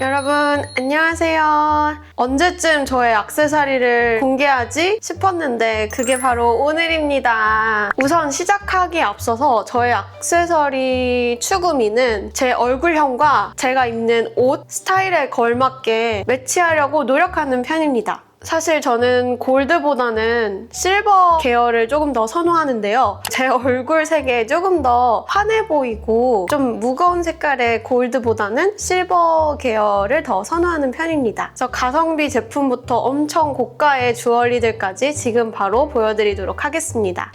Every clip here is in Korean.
여러분 안녕하세요. 언제쯤 저의 액세서리를 공개하지 싶었는데 그게 바로 오늘입니다. 우선 시작하기에 앞서서 저의 액세서리 추구미는 제 얼굴형과 제가 입는 옷 스타일에 걸맞게 매치하려고 노력하는 편입니다. 사실 저는 골드보다는 실버 계열을 조금 더 선호하는데요. 제 얼굴 색에 조금 더 환해 보이고 좀 무거운 색깔의 골드보다는 실버 계열을 더 선호하는 편입니다. 그래서 가성비 제품부터 엄청 고가의 주얼리들까지 지금 바로 보여드리도록 하겠습니다.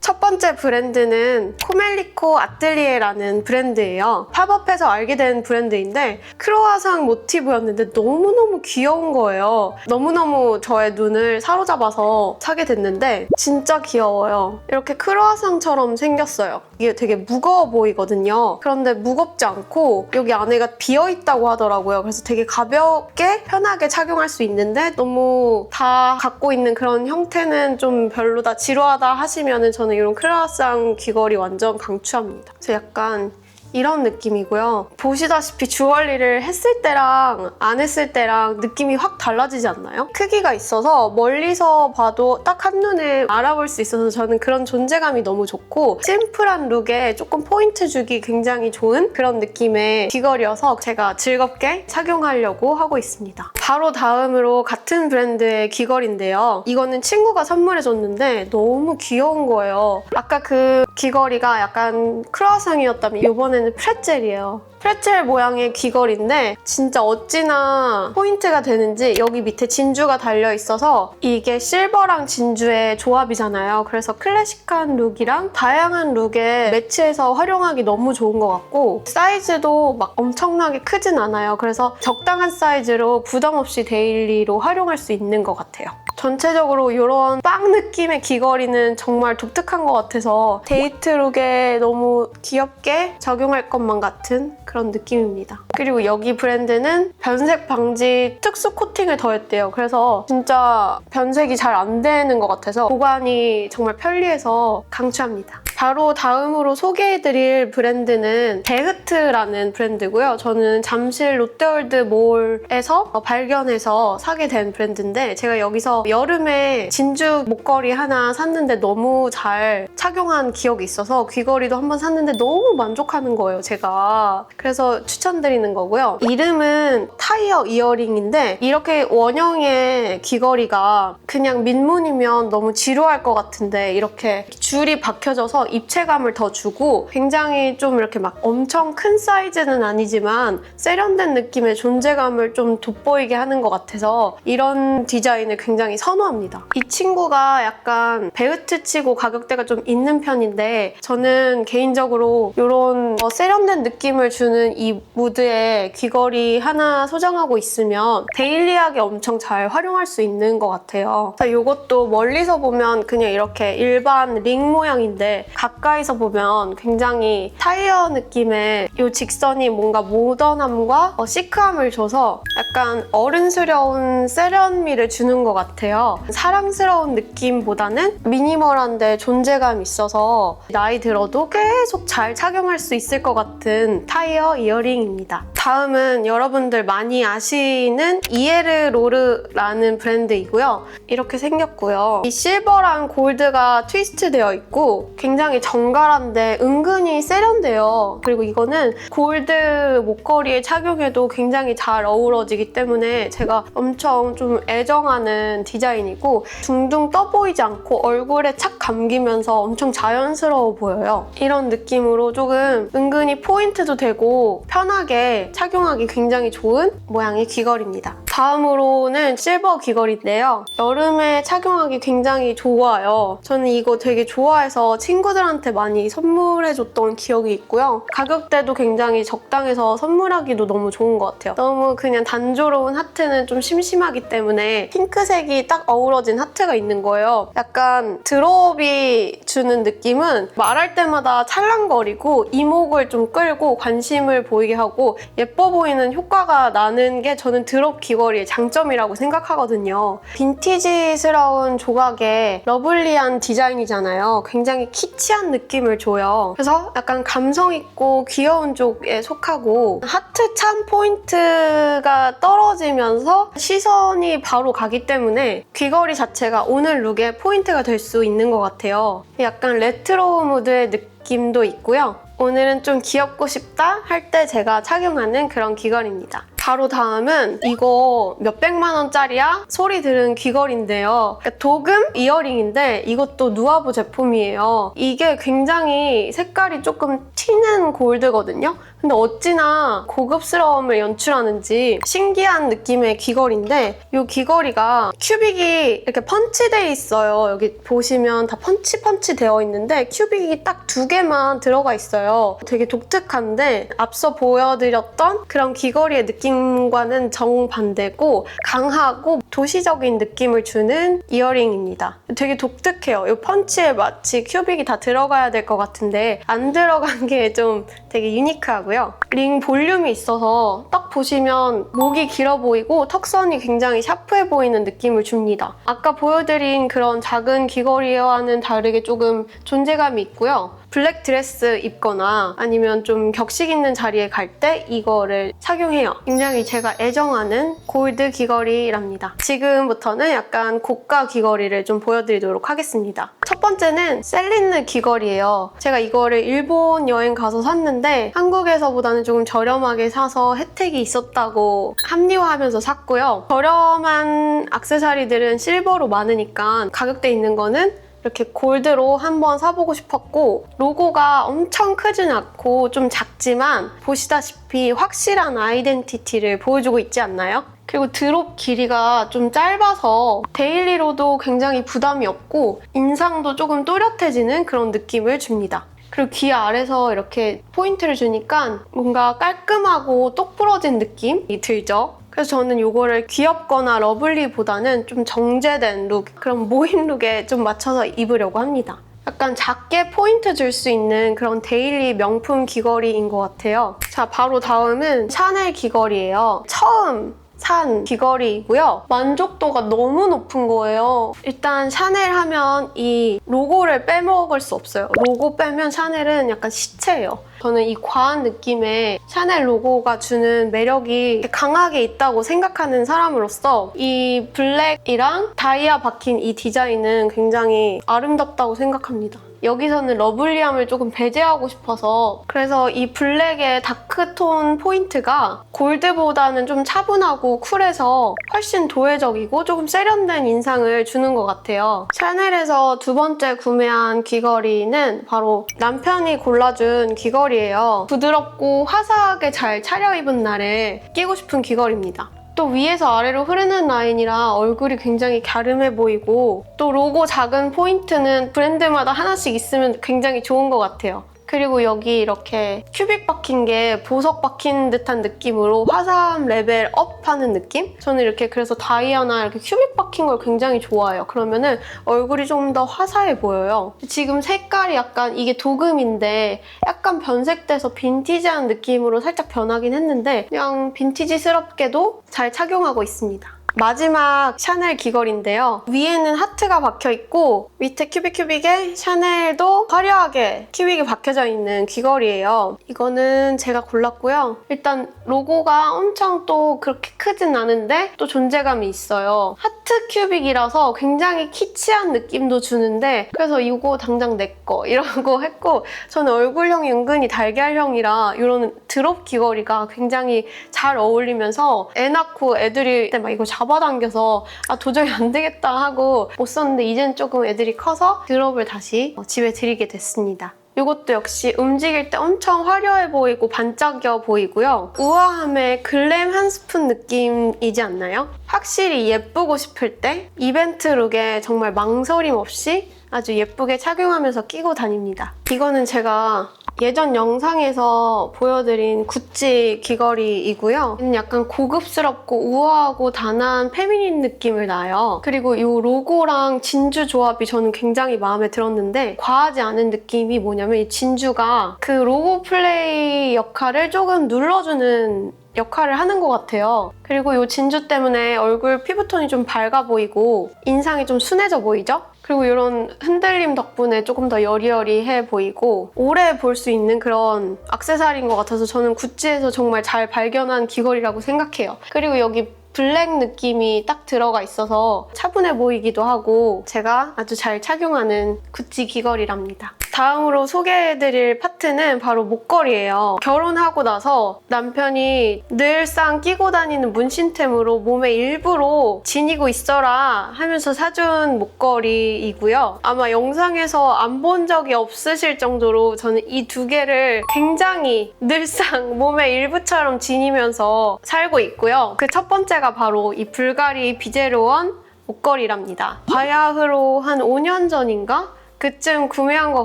첫 번째 브랜드는 코멜리코 아틀리에라는 브랜드예요. 팝업해서 알게 된 브랜드인데 크로아상 모티브였는데 너무너무 귀여운 거예요. 너무너무 저의 눈을 사로잡아서 사게 됐는데 진짜 귀여워요. 이렇게 크로아상처럼 생겼어요. 이게 되게 무거워 보이거든요. 그런데 무겁지 않고 여기 안에가 비어 있다고 하더라고요. 그래서 되게 가볍게 편하게 착용할 수 있는데 너무 다 갖고 있는 그런 형태는 좀 별로다 지루하다 하시면은 저는 이런 크로아상 귀걸이 완전 강추합니다. 그래서 약간 이런 느낌이고요. 보시다시피 주얼리를 했을 때랑 안 했을 때랑 느낌이 확 달라지지 않나요? 크기가 있어서 멀리서 봐도 딱 한눈에 알아볼 수 있어서 저는 그런 존재감이 너무 좋고 심플한 룩에 조금 포인트 주기 굉장히 좋은 그런 느낌의 귀걸이어서 제가 즐겁게 착용하려고 하고 있습니다. 바로 다음으로 같은 브랜드의 귀걸이인데요. 이거는 친구가 선물해줬는데 너무 귀여운 거예요. 아까 그 귀걸이가 약간 크로아상이었다면 이번에는 프레첼이에요. 프레첼 모양의 귀걸이인데 진짜 어찌나 포인트가 되는지 여기 밑에 진주가 달려 있어서 이게 실버랑 진주의 조합이잖아요. 그래서 클래식한 룩이랑 다양한 룩에 매치해서 활용하기 너무 좋은 것 같고 사이즈도 막 엄청나게 크진 않아요. 그래서 적당한 사이즈로 부담 없이 데일리로 활용할 수 있는 것 같아요. 전체적으로 이런 빵 느낌의 귀걸이는 정말 독특한 것 같아서 데이트 룩에 너무 귀엽게 적용할 것만 같은 그런 느낌입니다. 그리고 여기 브랜드는 변색 방지 특수 코팅을 더했대요. 그래서 진짜 변색이 잘 안 되는 것 같아서 보관이 정말 편리해서 강추합니다. 바로 다음으로 소개해드릴 브랜드는 베흐트라는 브랜드고요. 저는 잠실 롯데월드 몰에서 발견해서 사게 된 브랜드인데 제가 여기서 여름에 진주 목걸이 하나 샀는데 너무 잘 착용한 기억이 있어서 귀걸이도 한번 샀는데 너무 만족하는 거예요, 제가. 그래서 추천드리는 거고요. 이름은 타이어 이어링인데 이렇게 원형의 귀걸이가 그냥 민문이면 너무 지루할 것 같은데 이렇게 줄이 박혀져서 입체감을 더 주고 굉장히 좀 이렇게 막 엄청 큰 사이즈는 아니지만 세련된 느낌의 존재감을 좀 돋보이게 하는 것 같아서 이런 디자인을 굉장히 선호합니다. 이 친구가 약간 베우트 치고 가격대가 좀 있는 편인데 저는 개인적으로 이런 세련된 느낌을 주는 이 무드에 귀걸이 하나 소장하고 있으면 데일리하게 엄청 잘 활용할 수 있는 것 같아요. 이것도 멀리서 보면 그냥 이렇게 일반 링 모양인데 가까이서 보면 굉장히 타이어 느낌의 이 직선이 뭔가 모던함과 어, 시크함을 줘서 약간 어른스러운 세련미를 주는 것 같아요. 사랑스러운 느낌보다는 미니멀한데 존재감 있어서 나이 들어도 계속 잘 착용할 수 있을 것 같은 타이어 이어링입니다. 다음은 여러분들 많이 아시는 이에르 로르라는 브랜드이고요. 이렇게 생겼고요. 이 실버랑 골드가 트위스트 되어 있고 굉장히 정갈한데 은근히 세련돼요. 그리고 이거는 골드 목걸이에 착용해도 굉장히 잘 어우러지기 때문에 제가 엄청 좀 애정하는 디자인이고 둥둥 떠 보이지 않고 얼굴에 착 감기면서 엄청 자연스러워 보여요. 이런 느낌으로 조금 은근히 포인트도 되고 편하게 착용하기 굉장히 좋은 모양의 귀걸이입니다. 다음으로는 실버 귀걸이인데요. 여름에 착용하기 굉장히 좋아요. 저는 이거 되게 좋아해서 친구들한테 많이 선물해줬던 기억이 있고요. 가격대도 굉장히 적당해서 선물하기도 너무 좋은 것 같아요. 너무 그냥 단조로운 하트는 좀 심심하기 때문에 핑크색이 딱 어우러진 하트가 있는 거예요. 약간 드롭이 주는 느낌은 말할 때마다 찰랑거리고 이목을 좀 끌고 관심을 보이게 하고 예뻐 보이는 효과가 나는 게 저는 드롭 귀걸이 귀걸이의 장점이라고 생각하거든요. 빈티지스러운 조각에 러블리한 디자인이잖아요. 굉장히 키치한 느낌을 줘요. 그래서 약간 감성 있고 귀여운 쪽에 속하고 하트 참 포인트가 떨어지면서 시선이 바로 가기 때문에 귀걸이 자체가 오늘 룩의 포인트가 될 수 있는 것 같아요. 약간 레트로 무드의 느낌도 있고요. 오늘은 좀 귀엽고 싶다 할 때 제가 착용하는 그런 귀걸이입니다. 바로 다음은 이거 몇백만 원짜리야? 소리 들은 귀걸이인데요. 그러니까 도금 이어링인데 이것도 누아보 제품이에요. 이게 굉장히 색깔이 조금 튀는 골드거든요. 근데 어찌나 고급스러움을 연출하는지 신기한 느낌의 귀걸이인데 이 귀걸이가 큐빅이 이렇게 펀치돼 있어요. 여기 보시면 다 펀치 펀치 되어 있는데 큐빅이 딱 두 개만 들어가 있어요. 되게 독특한데 앞서 보여드렸던 그런 귀걸이의 느낌 과는 정반대고 강하고 도시적인 느낌을 주는 이어링입니다. 되게 독특해요. 이 펀치에 마치 큐빅이 다 들어가야 될 것 같은데 안 들어간 게 좀 되게 유니크하고요. 링 볼륨이 있어서 딱 보시면 목이 길어 보이고 턱선이 굉장히 샤프해 보이는 느낌을 줍니다. 아까 보여드린 그런 작은 귀걸이와는 다르게 조금 존재감이 있고요. 블랙 드레스 입거나 아니면 좀 격식 있는 자리에 갈 때 이거를 착용해요. 굉장히 제가 애정하는 골드 귀걸이랍니다. 지금부터는 약간 고가 귀걸이를 좀 보여드리도록 하겠습니다. 첫 번째는 셀린느 귀걸이에요. 제가 이거를 일본 여행 가서 샀는데 한국에서보다는 조금 저렴하게 사서 혜택이 있었다고 합리화하면서 샀고요. 저렴한 악세사리들은 실버로 많으니까 가격대 있는 거는 이렇게 골드로 한번 사보고 싶었고 로고가 엄청 크진 않고 좀 작지만 보시다시피 확실한 아이덴티티를 보여주고 있지 않나요? 그리고 드롭 길이가 좀 짧아서 데일리로도 굉장히 부담이 없고 인상도 조금 또렷해지는 그런 느낌을 줍니다. 그리고 귀 아래서 이렇게 포인트를 주니까 뭔가 깔끔하고 똑 부러진 느낌이 들죠? 그래서 저는 이거를 귀엽거나 러블리보다는 좀 정제된 룩, 그런 모임 룩에 좀 맞춰서 입으려고 합니다. 약간 작게 포인트 줄 수 있는 그런 데일리 명품 귀걸이인 것 같아요. 자, 바로 다음은 샤넬 귀걸이에요. 처음 산 귀걸이이고요. 만족도가 너무 높은 거예요. 일단 샤넬 하면 이 로고를 빼먹을 수 없어요. 로고 빼면 샤넬은 약간 시체예요. 저는 이 과한 느낌의 샤넬 로고가 주는 매력이 강하게 있다고 생각하는 사람으로서 이 블랙이랑 다이아 박힌 이 디자인은 굉장히 아름답다고 생각합니다. 여기서는 러블리함을 조금 배제하고 싶어서 그래서 이 블랙의 다크톤 포인트가 골드보다는 좀 차분하고 쿨해서 훨씬 도회적이고 조금 세련된 인상을 주는 것 같아요. 샤넬에서 두 번째 구매한 귀걸이는 바로 남편이 골라준 귀걸이에요. 부드럽고 화사하게 잘 차려입은 날에 끼고 싶은 귀걸이입니다. 또 위에서 아래로 흐르는 라인이라 얼굴이 굉장히 갸름해 보이고 또 로고 작은 포인트는 브랜드마다 하나씩 있으면 굉장히 좋은 것 같아요. 그리고 여기 이렇게 큐빅 박힌 게 보석 박힌 듯한 느낌으로 화사함 레벨 업 하는 느낌? 저는 이렇게 그래서 다이아나 이렇게 큐빅 박힌 걸 굉장히 좋아해요. 그러면은 얼굴이 좀 더 화사해 보여요. 지금 색깔이 약간 이게 도금인데 약간 변색돼서 빈티지한 느낌으로 살짝 변하긴 했는데 그냥 빈티지스럽게도 잘 착용하고 있습니다. 마지막 샤넬 귀걸이인데요. 위에는 하트가 박혀 있고 밑에 큐빅 큐빅에 샤넬도 화려하게 큐빅이 박혀져 있는 귀걸이에요. 이거는 제가 골랐고요. 일단 로고가 엄청 또 그렇게 크진 않은데 또 존재감이 있어요. 하트 큐빅이라서 굉장히 키치한 느낌도 주는데 그래서 이거 당장 내 거 이러고 했고 저는 얼굴형이 은근히 달걀형이라 이런 드롭 귀걸이가 굉장히 잘 어울리면서 애 낳고 애들이 막 이거 잡아 당겨서 아 도저히 안 되겠다 하고 못 썼는데 이젠 조금 애들이 커서 드롭을 다시 어, 집에 들이게 됐습니다. 이것도 역시 움직일 때 엄청 화려해 보이고 반짝여 보이고요. 우아함의 글램 한 스푼 느낌이지 않나요? 확실히 예쁘고 싶을 때 이벤트 룩에 정말 망설임 없이 아주 예쁘게 착용하면서 끼고 다닙니다. 이거는 제가 예전 영상에서 보여드린 구찌 귀걸이이고요. 얘는 약간 고급스럽고 우아하고 단아한 페미닌 느낌을 나요. 그리고 이 로고랑 진주 조합이 저는 굉장히 마음에 들었는데 과하지 않은 느낌이 뭐냐면 이 진주가 그 로고 플레이 역할을 조금 눌러주는 역할을 하는 것 같아요. 그리고 이 진주 때문에 얼굴 피부톤이 좀 밝아 보이고 인상이 좀 순해져 보이죠? 그리고 이런 흔들림 덕분에 조금 더 여리여리해 보이고 오래 볼 수 있는 그런 악세사리인 것 같아서 저는 구찌에서 정말 잘 발견한 귀걸이라고 생각해요. 그리고 여기 블랙 느낌이 딱 들어가 있어서 차분해 보이기도 하고 제가 아주 잘 착용하는 구찌 귀걸이랍니다. 다음으로 소개해드릴 파트는 바로 목걸이에요. 결혼하고 나서 남편이 늘상 끼고 다니는 문신템으로 몸에 일부러 지니고 있어라 하면서 사준 목걸이이고요. 아마 영상에서 안 본 적이 없으실 정도로 저는 이 두 개를 굉장히 늘상 몸의 일부처럼 지니면서 살고 있고요. 그 첫 번째가 바로 이 불가리 비제로원 목걸이랍니다. 바야흐로 한 5년 전인가? 그쯤 구매한 것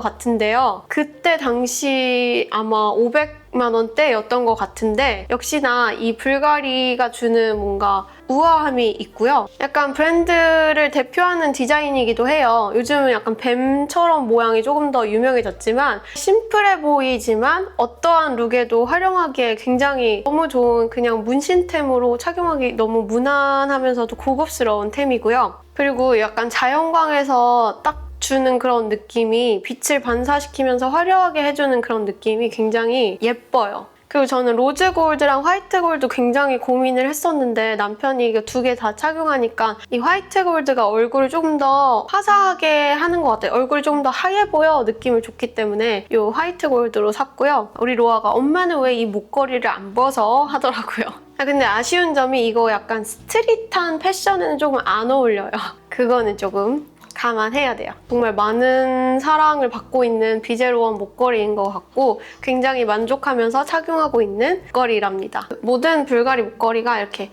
같은데요. 그때 당시 아마 500 만 원대였던 것 같은데 역시나 이 불가리가 주는 뭔가 우아함이 있고요. 약간 브랜드를 대표하는 디자인이기도 해요. 요즘은 약간 뱀처럼 모양이 조금 더 유명해졌지만 심플해 보이지만 어떠한 룩에도 활용하기에 굉장히 너무 좋은 그냥 문신템으로 착용하기 너무 무난하면서도 고급스러운 템이고요. 그리고 약간 자연광에서 딱 주는 그런 느낌이 빛을 반사시키면서 화려하게 해주는 그런 느낌이 굉장히 예뻐요. 그리고 저는 로즈 골드랑 화이트 골드 굉장히 고민을 했었는데 남편이 이거 두 개 다 착용하니까 이 화이트 골드가 얼굴을 조금 더 화사하게 하는 것 같아요. 얼굴이 조금 더 하얘 보여 느낌을 줬기 때문에 이 화이트 골드로 샀고요. 우리 로아가 엄마는 왜 이 목걸이를 안 벗어? 하더라고요. 아, 근데 아쉬운 점이 이거 약간 스트릿한 패션에는 조금 안 어울려요. 그거는 조금 감안해야 돼요. 정말 많은 사랑을 받고 있는 비제로원 목걸이인 것 같고 굉장히 만족하면서 착용하고 있는 목걸이랍니다. 모든 불가리 목걸이가 이렇게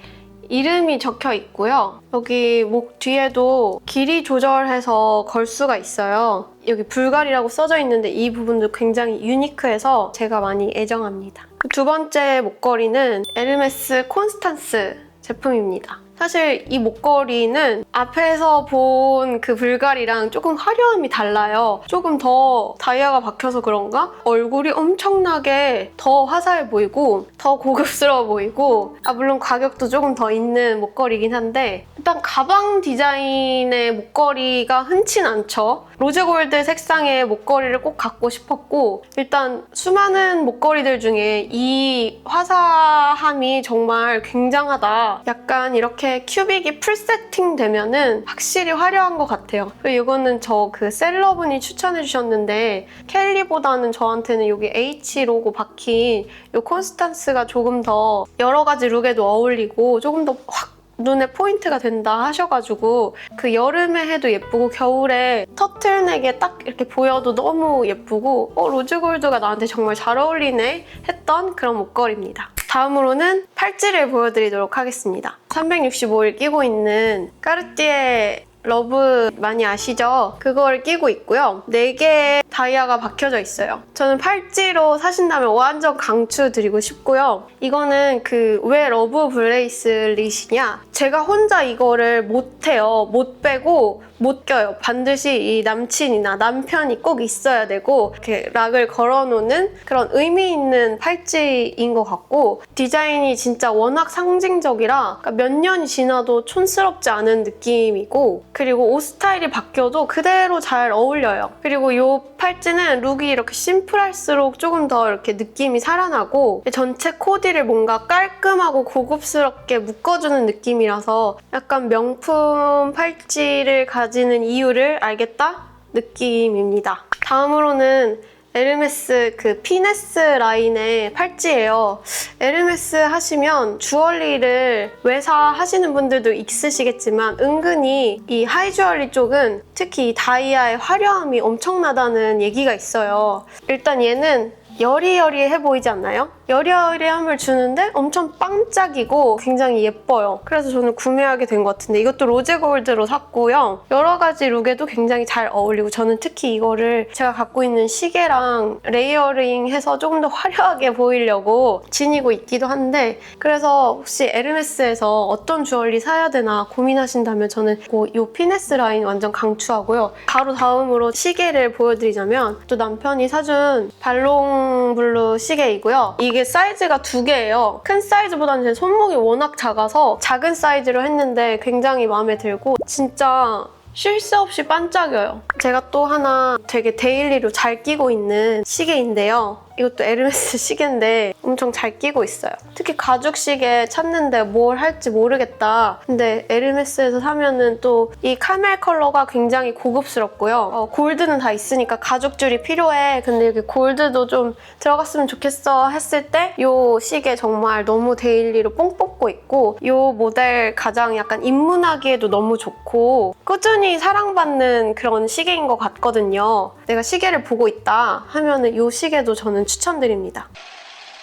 이름이 적혀 있고요. 여기 목 뒤에도 길이 조절해서 걸 수가 있어요. 여기 불가리라고 써져 있는데 이 부분도 굉장히 유니크해서 제가 많이 애정합니다. 두 번째 목걸이는 에르메스 콘스탄스 제품입니다. 사실 이 목걸이는 앞에서 본 그 불가리랑 조금 화려함이 달라요. 조금 더 다이아가 박혀서 그런가? 얼굴이 엄청나게 더 화사해 보이고 더 고급스러워 보이고 아 물론 가격도 조금 더 있는 목걸이긴 한데 일단 가방 디자인의 목걸이가 흔치 않죠. 로즈골드 색상의 목걸이를 꼭 갖고 싶었고 일단 수많은 목걸이들 중에 이 화사함이 정말 굉장하다. 약간 이렇게 큐빅이 풀 세팅 되면은 확실히 화려한 것 같아요. 그리고 이거는 저 그 셀러분이 추천해 주셨는데 켈리보다는 저한테는 여기 H 로고 박힌 이 콘스탄스 가 조금 더 여러 가지 룩에도 어울리고 조금 더 확 눈에 포인트가 된다 하셔가지고 그 여름에 해도 예쁘고 겨울에 터틀넥에 딱 이렇게 보여도 너무 예쁘고 어 로즈골드가 나한테 정말 잘 어울리네 했던 그런 목걸이입니다. 다음으로는 팔찌를 보여드리도록 하겠습니다. 365일 끼고 있는 까르띠에 러브 많이 아시죠? 그걸 끼고 있고요. 4개의 다이아가 박혀져 있어요. 저는 팔찌로 사신다면 완전 강추 드리고 싶고요. 이거는 그 왜 러브 브레이슬릿이냐? 제가 혼자 이거를 못 해요. 못 빼고 못 껴요. 반드시 이 남친이나 남편이 꼭 있어야 되고 이렇게 락을 걸어놓는 그런 의미 있는 팔찌인 것 같고 디자인이 진짜 워낙 상징적이라 그러니까 몇 년이 지나도 촌스럽지 않은 느낌이고 그리고 옷 스타일이 바뀌어도 그대로 잘 어울려요. 그리고 이 팔찌는 룩이 이렇게 심플할수록 조금 더 이렇게 느낌이 살아나고 전체 코디를 뭔가 깔끔하고 고급스럽게 묶어주는 느낌이라서 약간 명품 팔찌를 가지는 이유를 알겠다 느낌입니다. 다음으로는 에르메스 그 피네스 라인의 팔찌예요. 에르메스 하시면 주얼리를 외사 하시는 분들도 있으시겠지만 은근히 이 하이 주얼리 쪽은 특히 이 다이아의 화려함이 엄청나다는 얘기가 있어요. 일단 얘는 여리여리해 보이지 않나요? 여리여리함을 주는데 엄청 빵짝이고 굉장히 예뻐요. 그래서 저는 구매하게 된 것 같은데 이것도 로제 골드로 샀고요. 여러 가지 룩에도 굉장히 잘 어울리고 저는 특히 이거를 제가 갖고 있는 시계랑 레이어링 해서 조금 더 화려하게 보이려고 지니고 있기도 한데 그래서 혹시 에르메스에서 어떤 주얼리 사야 되나 고민하신다면 저는 이 피네스 라인 완전 강추하고요. 바로 다음으로 시계를 보여드리자면 또 남편이 사준 발롱블루 시계이고요. 이게 이게 사이즈가 두 개예요. 큰 사이즈보다는 제 손목이 워낙 작아서 작은 사이즈로 했는데 굉장히 마음에 들고 진짜 쉴 새 없이 반짝여요. 제가 또 하나 되게 데일리로 잘 끼고 있는 시계인데요. 이것도 에르메스 시계인데 엄청 잘 끼고 있어요. 특히 가죽 시계 찾는데 뭘 할지 모르겠다. 근데 에르메스에서 사면은 또 이 카멜 컬러가 굉장히 고급스럽고요. 어, 골드는 다 있으니까 가죽줄이 필요해. 근데 여기 골드도 좀 들어갔으면 좋겠어 했을 때 이 시계 정말 너무 데일리로 뽕 뽑고 있고 이 모델 가장 약간 입문하기에도 너무 좋고 꾸준히 사랑받는 그런 시계인 것 같거든요. 내가 시계를 보고 있다 하면은 이 시계도 저는 추천드립니다.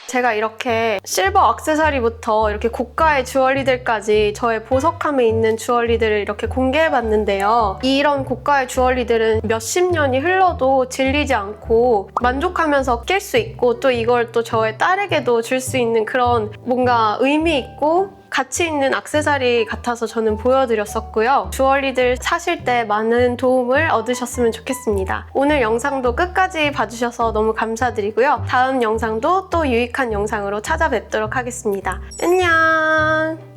제가 이렇게 실버 액세서리부터 이렇게 고가의 주얼리들까지 저의 보석함에 있는 주얼리들을 이렇게 공개해봤는데요. 이런 고가의 주얼리들은 몇십 년이 흘러도 질리지 않고 만족하면서 낄 수 있고 또 이걸 또 저의 딸에게도 줄 수 있는 그런 뭔가 의미 있고 가치 있는 액세서리 같아서 저는 보여드렸었고요. 주얼리들 사실 때 많은 도움을 얻으셨으면 좋겠습니다. 오늘 영상도 끝까지 봐주셔서 너무 감사드리고요. 다음 영상도 또 유익한 영상으로 찾아뵙도록 하겠습니다. 안녕!